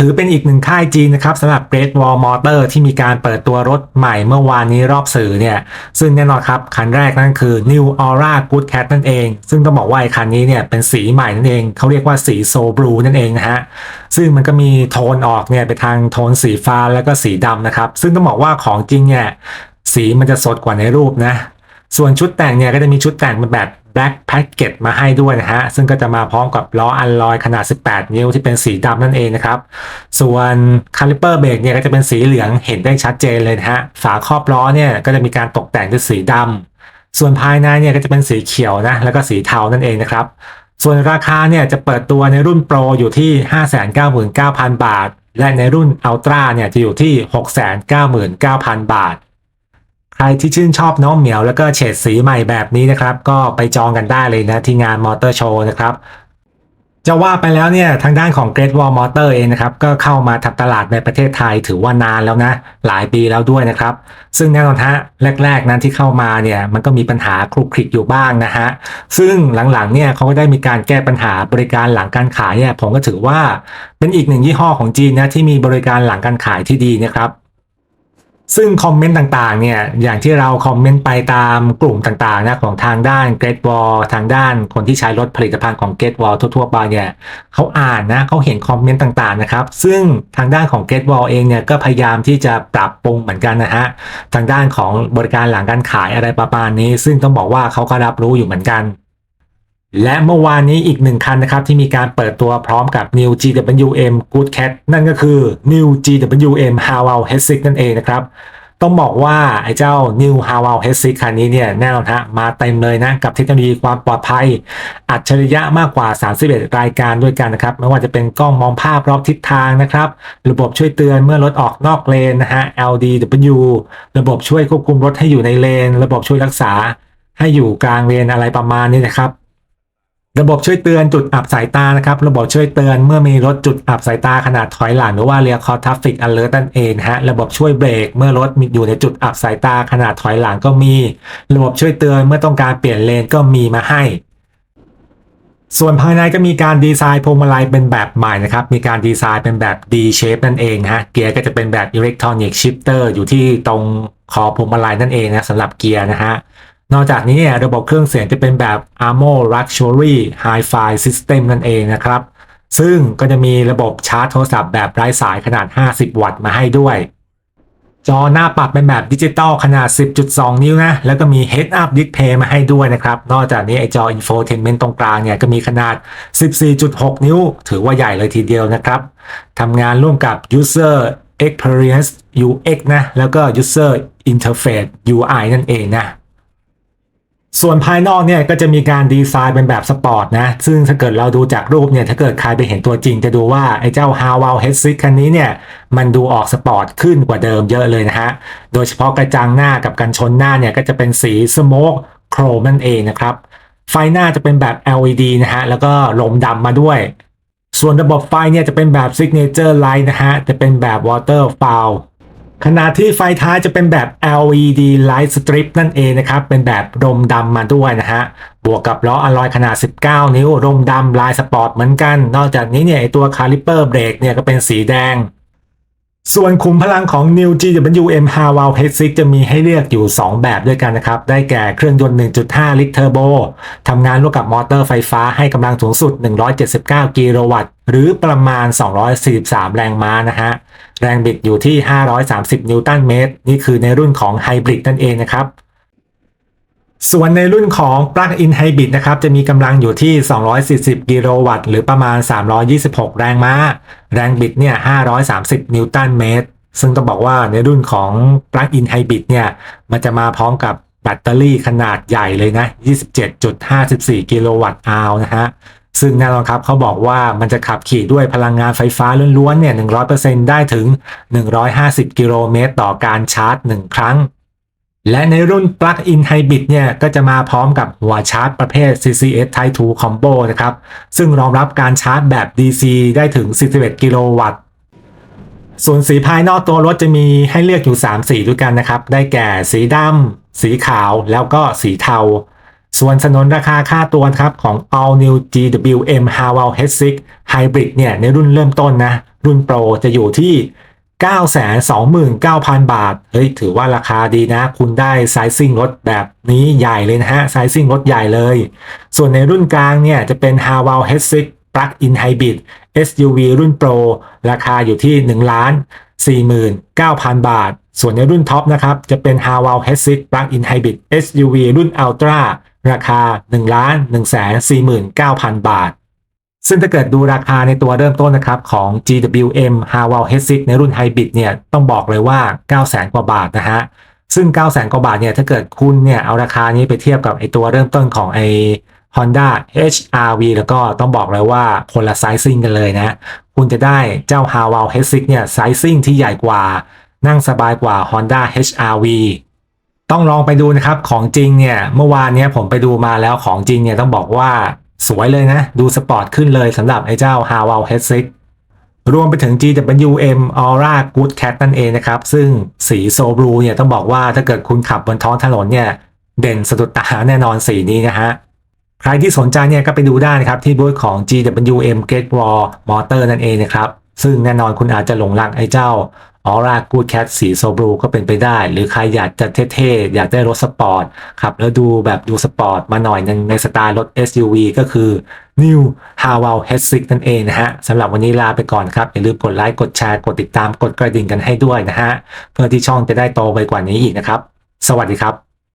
ถือเป็นอีกหนึ่งค่ายจีนนะครับสำหรับ Great Wall Motor ที่มีการเปิดตัวรถใหม่เมื่อวานนี้รอบสื่อเนี่ย ซึ่งแน่นอนครับคันแรกนั่นคือ New Aura Good Cat นั่นเอง ซึ่งต้องบอกว่าไอ้คันนี้เนี่ยเป็นสีใหม่นั่นเอง เขาเรียกว่าสีโซบลูนั่นเองนะฮะ ซึ่งมันก็มีโทนออกเนี่ยไปทางโทนสีฟ้าแล้วก็สีดำนะครับ ซึ่งต้องบอกว่าของจริงเนี่ยสีมันจะสดกว่าในรูปนะส่วนชุดแต่งเนี่ยก็จะมีชุดแต่งเป็นแบบ Black Packet มาให้ด้วยนะฮะ ซึ่งก็จะมาพร้อมกับล้ออัลลอยขนาด 18 นิ้วที่เป็นสีดำนั่นเองนะครับ ส่วนคาลิเปอร์เบรกเนี่ยก็จะเป็นสีเหลืองเห็นได้ชัดเจนเลยนะฮะ ฝาครอบล้อเนี่ยก็จะมีการตกแต่งด้วยสีดำส่วนภายในเนี่ยก็จะเป็นสีเขียวนะแล้วก็สีเทานั่นเองนะครับส่วนราคาเนี่ยจะเปิดตัวในรุ่นโปรอยู่ที่ 599,000 บาท และในรุ่นอัลตร้าเนี่ยจะอยู่ที่ 699,000 บาท ใครที่ชื่นชอบน้องเหมียวแล้วก็เฉดสีใหม่แบบนี้นะครับ ก็ไปจองกันได้เลยนะที่งานมอเตอร์โชว์นะครับจะว่าไปแล้วเนี่ยทางด้านของ Great Wall Motor เองนะครับก็เข้ามาทำตลาดในประเทศไทยถือว่านานแล้วนะ หลายปีแล้วด้วยนะครับ ซึ่งแน่นอนฮะแรก ๆ นั้นที่เข้ามาเนี่ยมันก็มีปัญหาคลุกคลิกอยู่บ้างนะฮะซึ่งหลังๆเนี่ยเขาก็ได้มีการแก้ปัญหาบริการหลังการขายเนี่ยผมก็ถือว่าเป็นอีกหนึ่งยี่ห้อของจีนนะที่มีบริการหลังการขายที่ดีนะครับ ซึ่งคอมเมนต์ต่างๆเนี่ยอย่างที่เราคอมเมนต์ไปตามกลุ่มต่างๆนะของทางด้าน Great Wall ทางด้านคนที่ใช้รถผลิตภัณฑ์ของ Great Wall ทั่วๆไปเนี่ยเขาอ่านนะเขาเห็นคอมเมนต์ต่างๆนะครับซึ่งทางด้านของ Great Wall เองเนี่ยก็พยายามที่จะปรับปรุงเหมือนกันนะฮะทางด้านของบริการหลังการขายอะไรประมาณนี้ ซึ่งต้องบอกว่าเขาก็รับรู้อยู่เหมือนกัน และเมื่อวานนี้อีกหนึ่งคันนะครับ ที่มีการเปิดตัวพร้อมกับ New GWM Good Cat นั่นก็คือ New GWM h a w a l h e s i k นั่นเองนะครับ ต้องบอกว่าไอ้เจ้า New h a w a l h e s i k คันนี้เนี่ยแน่นอนฮะมาเต็มเลยนะ กับเทคโนโลยีความปลอดภัย อัจฉริยะมากกว่า 31 รายการด้วยกันนะครับ ไม่ว่าจะเป็นกล้องมองภาพรอบทิศทางนะครับ ระบบช่วยเตือนเมื่อรถออกนอกเลนนะฮะ LDW ระบบช่วยควบคุมรถให้อยู่ในเลน ระบบช่วยรักษาให้อยู่กลางเลนอะไรประมาณนี้นะครับ ระบบช่วยเตือนจุดอับสายตานะครับ ระบบช่วยเตือนเมื่อมีรถจุดอับสายตาขนาดถอยหลังหรือว่าเรียกคอทัฟฟิกอ alert นั่นเองฮะระบบช่วยเบรกเมื่อรถมีอยู่ในจุดอับสายตาขนาดถอยหลังก็มี ระบบช่วยเตือนเมื่อต้องการเปลี่ยนเลนก็มีมาให้ส่วนภายในก็มีการดีไซน์พวงมาลัยเป็นแบบใหม่นะครับ มีการดีไซน์เป็นแบบ D shape นั่นเองฮะ เกียร์ก็จะเป็นแบบ electronic shifter อยู่ที่ตรงคอพวงมาลัยนั่นเองนะสำหรับเกียร์นะฮะ นอกจากนี้เนี่ยระบบเครื่องเสียงจะเป็นแบบ Armo Luxury Hi-Fi System นั่นเองนะครับ ซึ่งก็จะมีระบบชาร์จโทรศัพท์แบบไร้สายขนาด 50 วัตต์มาให้ด้วย จอหน้าปรับเป็นแบบดิจิตอลขนาด 10.2 นิ้วนะ แล้วก็มี Head Up Display มาให้ด้วยนะครับ นอกจากนี้ไอจอ Infotainment ตรงกลางเนี่ยก็มีขนาด 14.6 นิ้ว ถือว่าใหญ่เลยทีเดียวนะครับทำงานร่วมกับ User Experience UX นะ แล้วก็ User Interface UI นั่นเองนะ ส่วนภายนอกเนี่ยก็จะมีการดีไซน์เป็นแบบสปอร์ตนะ ซึ่งถ้าเกิดเราดูจากรูปเนี่ย ถ้าเกิดใครไปเห็นตัวจริงจะดูว่า ไอ้เจ้า h a w a l h e a d s i คันนี้เนี่ย มันดูออกสปอร์ตขึ้นกว่าเดิมเยอะเลยนะฮะ โดยเฉพาะกระจังหน้ากับกันชนหน้าเนี่ย ก็จะเป็นสีสโมกโครมนั่นเองนะครับ ไฟหน้าจะเป็นแบบ LED นะฮะ แล้วก็ลมดำมาด้วย ส่วนระบบไฟเนี่ยจะเป็นแบบ Signature Light นะฮะจะเป็นแบบ Waterfall ขณะที่ไฟท้ายจะเป็นแบบ LED Light Strip นั่นเองนะครับ เป็นแบบรมดำมาด้วยนะฮะ บวกกับล้ออลลอยขนาด 19 นิ้วรมดำลายสปอร์ตเหมือนกัน นอกจากนี้เนี่ยไอตัวคาลิเปอร์เบรกเนี่ยก็เป็นสีแดง ส่วนขุมพลังของ New GWM h a w a l h e a d s i จะมีให้เลือกอยู่ 2 แบบด้วยกันนะครับ ได้แก่เครื่องยนต์ 1.5 ลิตรเทอร์โบทำงานร่วมกับมอเตอร์ไฟฟ้าให้กำลังสูงสุด 179 กิโลวัตต์ หรือประมาณ 243 แรงม้านะฮะ แรงบิดอยู่ที่ 530 นิวตันเมตร นี่คือในรุ่นของไฮบริดนั่นเองนะครับ ส่วนในรุ่นของ Plug-in Hybrid นะครับ จะมีกำลังอยู่ที่ 240 กิโลวัตต์ หรือประมาณ 326 แรงม้า แรงบิดเนี่ย 530 นิวตันเมตร ซึ่งต้องบอกว่าในรุ่นของ Plug-in Hybrid เนี่ย มันจะมาพร้อมกับแบตเตอรี่ขนาดใหญ่เลยนะ 27.54 กิโลวัตต์อาวนะฮะ ซึ่งแน่นอนครับเขาบอกว่ามันจะขับขี่ด้วยพลังงานไฟฟ้าล้วนๆเนี่ย 100%ได้ถึง 150 กิโลเมตรต่อการชาร์จ 1 ครั้ง และในรุ่น Plug-in Hybrid เนี่ยก็จะมาพร้อมกับหัวชาร์จประเภท CCS Type 2 Combo นะครับ ซึ่งรองรับการชาร์จแบบ DC ได้ถึง 41 กิโลวัตต์ส่วนสีภายนอกตัวรถจะมีให้เลือกอยู่ 3 สีด้วยกันนะครับ ได้แก่สีดำ สีขาว แล้วก็สีเทา ส่วนสนนราคาค่าตัวครับของ All New GWM h a w a l H6 Hybrid เนี่ยในรุ่นเริ่มต้นนะ รุ่นโปรจะอยู่ที่ 929,000 บาท เฮ้ย ถือว่าราคาดีนะ คุณได้ไซซิ่งรถแบบนี้ใหญ่เลยนะฮะ ไซซิ่งรถใหญ่เลย ส่วนในรุ่นกลางเนี่ย จะเป็น h a w a l H6 Plug-in Hybrid SUV รุ่นโปรราคาอยู่ที่1ล้าน49,000 บาท ส่วนในรุ่นท็อปนะครับ จะเป็น h a w a l H6 Plug-in Hybrid SUV รุ่น Ultra ราคา1ล้าน149,000 บาท ซึ่งถ้าเกิดดูราคาในตัวเริ่มต้นนะครับของ GWM h a w a l H6 ในรุ่น Hybrid เนี่ยต้องบอกเลยว่า 900,000กว่าบาทนะฮะ ซึ่ง 900,000กว่าบาทเนี่ยถ้าเกิดคุณเนี่ยเอาราคานี้ไปเทียบกับไอตัวเริ่มต้นของไอ Honda HR-V แล้วก็ต้องบอกเลยว่าคนละไซซิ่งกันเลยนะ คุณจะได้เจ้า h a w a l H6 เนี่ยไซซิ่งที่ใหญ่กว่า นั่งสบายกว่า Honda HR-V ต้องลองไปดูนะครับของจริงเนี่ยเมื่อวานเนี้ยผมไปดูมาแล้วของจริงเนี่ยต้องบอกว่า สวยเลยนะ ดูสปอร์ตขึ้นเลยสำหรับไอ้เจ้า h a w a l H6 รวมไปถึง GWM Aura Good Cat นั่นเองนะครับ ซึ่งสีโซบลูเนี่ยต้องบอกว่าถ้าเกิดคุณขับบนท้องถนนเนี่ยเด่นสะดุดตาแน่นอนสีนี้นะฮะ ใครที่สนใจเนี่ยก็ไปดูได้นะครับที่บูธของ GWM Great Wall Motor นั่นเองนะครับ ซึ่งแน่นอนคุณอาจจะหลงรักไอ้เจ้า Aura Good Cat สีโซบลูก็เป็นไปได้ หรือใครอยากจะเท่ๆ อยากได้รถสปอร์ตขับแล้วดูแบบดูสปอร์ตมาหน่อยนึงในสไตล์รถ SUV ก็คือ New h a w a l H6 นั่นเองนะฮะสำหรับวันนี้ลาไปก่อนครับ อย่าลืมกดไลค์กดแชร์กดติดตามกดกระดิ่งกันให้ด้วยนะฮะ เพื่อที่ช่องจะได้โตไปกว่านี้อีกนะครับ สวัสดีครับ